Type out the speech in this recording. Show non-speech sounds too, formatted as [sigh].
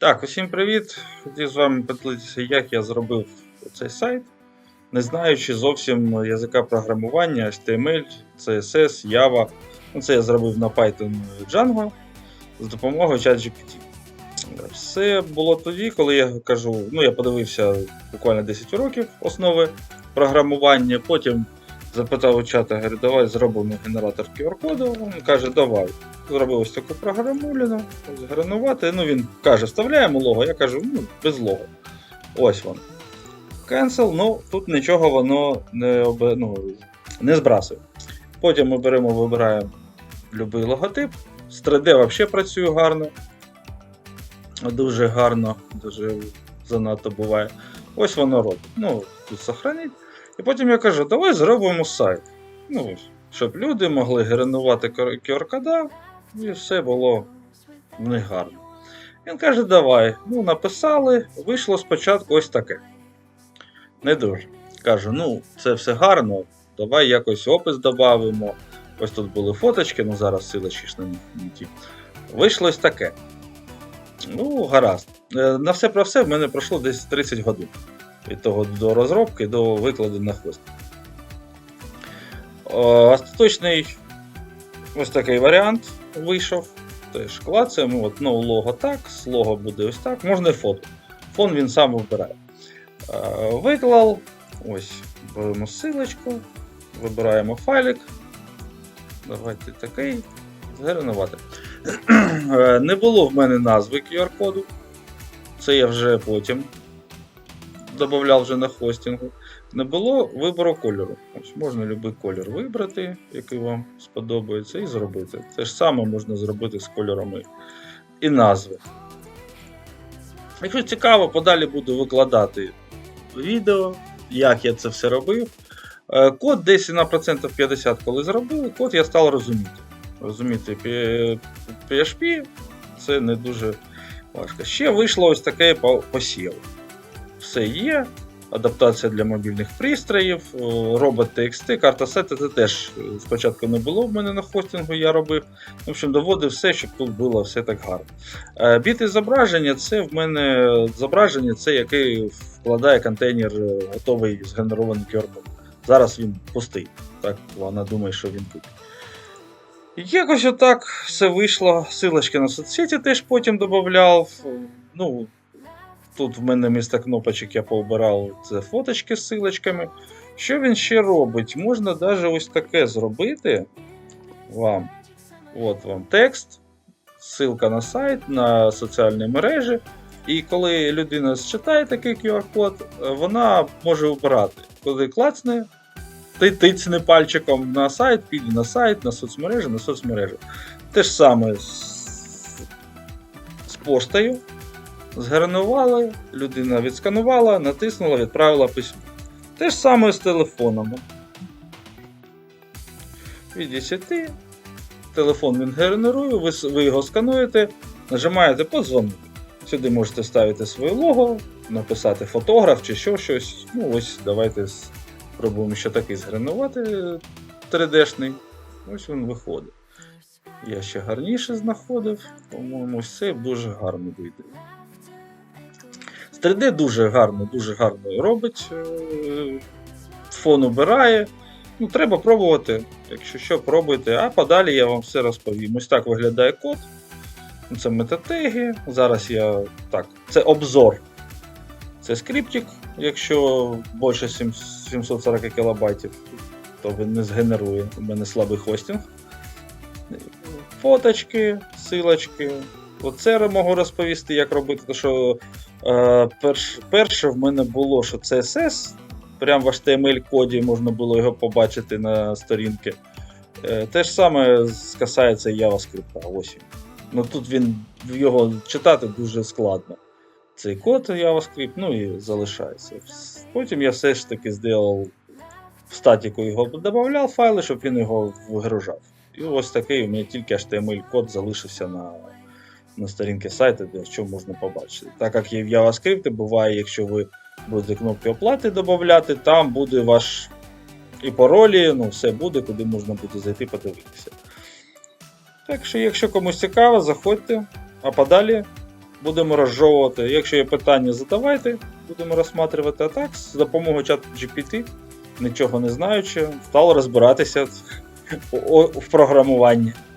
Так, усім привіт! Хотів з вами поділитися, як я зробив цей сайт, не знаючи зовсім язика програмування, HTML, CSS, Java. Ну, це я зробив на Python Django з допомогою ChatGPT. Все було тоді, коли я кажу, ну я подивився буквально 10 уроків основи програмування, потім запитав у чата, говорю, давай зробимо генератор QR-коду. Він каже, давай. Зробив ось таку програмуліну, згранувати. Ну, він каже, вставляємо лого, я кажу, ну, без лого. Ось воно. Cancel, ну тут нічого воно не обе, ну, не збрасує. Потім ми беремо, вибираємо будь-який логотип. З 3D взагалі працює гарно. Дуже гарно, дуже занадто буває. Ось воно робить. Ну, тут сохранить. І потім я кажу, давай зробимо сайт. Ну, щоб люди могли генерувати QR-кода, і все було них гарно. Він каже, давай. Ну, написали, вийшло спочатку ось таке. Не дуже. Кажу, ну, це все гарно, давай якось опис додамо. Ось тут були фоточки, ну зараз силочки ж не ті. Вийшло ось таке. Ну, гаразд. Е, На все про все в мене пройшло десь 30 годин. Від того до розробки до викладу на хвост. Остаточний ось такий варіант вийшов. Теж клацаємо, от, ну, лого так, з лого буде ось так, можна і фото. Фон він сам вибирає. Е, Виклав. Ось, беремо силочку, вибираємо файлик. Давайте такий. Згенерувати. Е, Не було в мене назви QR-коду. Це я вже потім додавав вже на хостингу. Не було вибору кольору. Ось можна будь-який колір вибрати, який вам сподобається, і зробити. Те ж саме можна зробити з кольорами і назви. Якщо цікаво, подалі буду викладати відео, як я це все робив. Е, Код десь на процентів 50, коли зробили, код я став розуміти. Розуміти PHP це не дуже важко. Ще вийшло ось таке по- посів. Все є. Адаптація для мобільних пристроїв, робот TXT, карта сети це теж е, спочатку не було в мене на хостингу, я робив. В общем, доводив все, щоб тут було все так гарно. Е, Біти зображення це в мене зображення, це який вкладає контейнер е, готовий згенерований QR-код. Зараз він пустий. Так, вона думає, що він тут. Якось отак все вийшло. Силочки на соцсеті теж потім додавав. Ну, тут в мене місто кнопочок я пообирав це фоточки з силочками. Що він ще робить? Можна навіть ось таке зробити вам. От вам текст, ссылка на сайт, на соціальні мережі. І коли людина считає такий QR-код, вона може обирати. Коли клацне, ти тицне пальчиком на сайт, піде на сайт, на соцмережі, на соцмережі. Те ж саме з, з поштою. Згенерували, людина відсканувала, натиснула, відправила письмо. Те ж саме з телефоном. Від 10. Телефон він генерує, ви, ви його скануєте, нажимаєте подзвонити. Сюди можете ставити своє лого, написати фотограф чи що щось. Ну ось давайте спробуємо ще такий згенерувати 3D-шний. Ось він виходить. Я ще гарніше знаходив, по-моєму, це дуже гарно вийде. З 3D дуже гарно, дуже гарно робить. е, Фон убирає. Ну, треба пробувати. Якщо що, пробуйте. А подалі я вам все розповім. Ось так виглядає код. Ну, Це метатеги. Зараз я. Так, це обзор. Це скриптик. Якщо більше 740 кБ, то він не згенерує. У мене слабий хостинг. Фоточки, силочки. Оце можу розповісти, як робити. Тому що е, перш, перше в мене було, що CSS. Прямо в HTML-коді можна було його побачити на сторінки. Е, те ж саме касається JavaScript. Ось. Ну тут він його читати дуже складно. Цей код JavaScript, ну і залишається. Потім я все ж таки зробив в статіку його додавав файли, щоб він його вигружав. І ось такий у мене тільки HTML-код залишився на, на сторінці сайту, де що можна побачити. Так як є в JavaScript, буває, якщо ви будете кнопки оплати додати, там буде ваш і паролі, ну все буде, куди можна буде зайти подивитися. Так що, якщо комусь цікаво, заходьте. А подалі будемо розжовувати. Якщо є питання, задавайте, будемо розсматривати. А так, з допомогою чату GPT, нічого не знаючи, стало розбиратися [laughs] в програмуванні.